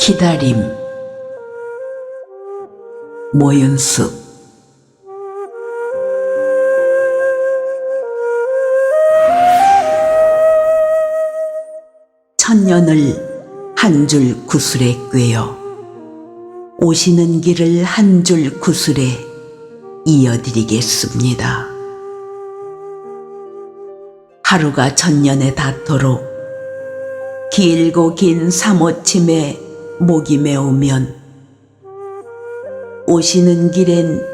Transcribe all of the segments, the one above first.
기다림 모윤숙 천년을 한 줄 구슬에 꿰어 오시는 길을 한 줄 구슬에 이어드리겠습니다. 하루가 천년에 닿도록 길고 긴 사모침에 목이 메우면 오시는 길엔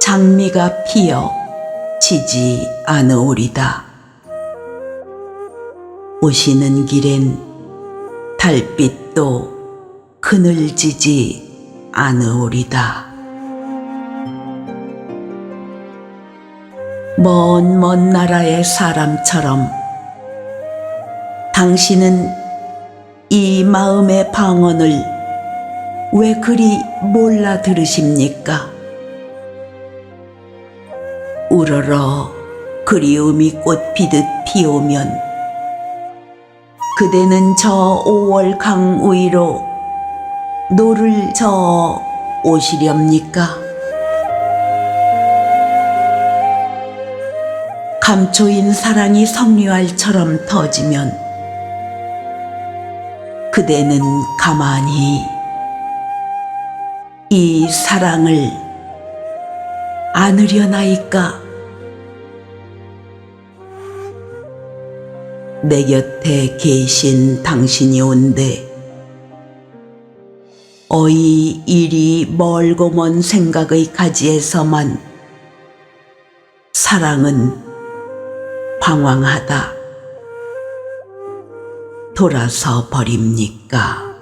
장미가 피어 지지 않으오리다. 오시는 길엔 달빛도 그늘지지 않으오리다. 먼 먼 나라의 사람처럼 당신은 이 마음의 방언을 왜 그리 몰라 들으십니까? 우러러 그리움이 꽃 피듯 피오면 그대는 저 오월 강 위로 노를 저 오시렵니까? 감초인 사랑이 석류알처럼 터지면 그대는 가만히 이 사랑을 안으려나이까? 내 곁에 계신 당신이 온데 어이 이리 멀고 먼 생각의 가지에서만 사랑은 방황하다 돌아서 버립니까?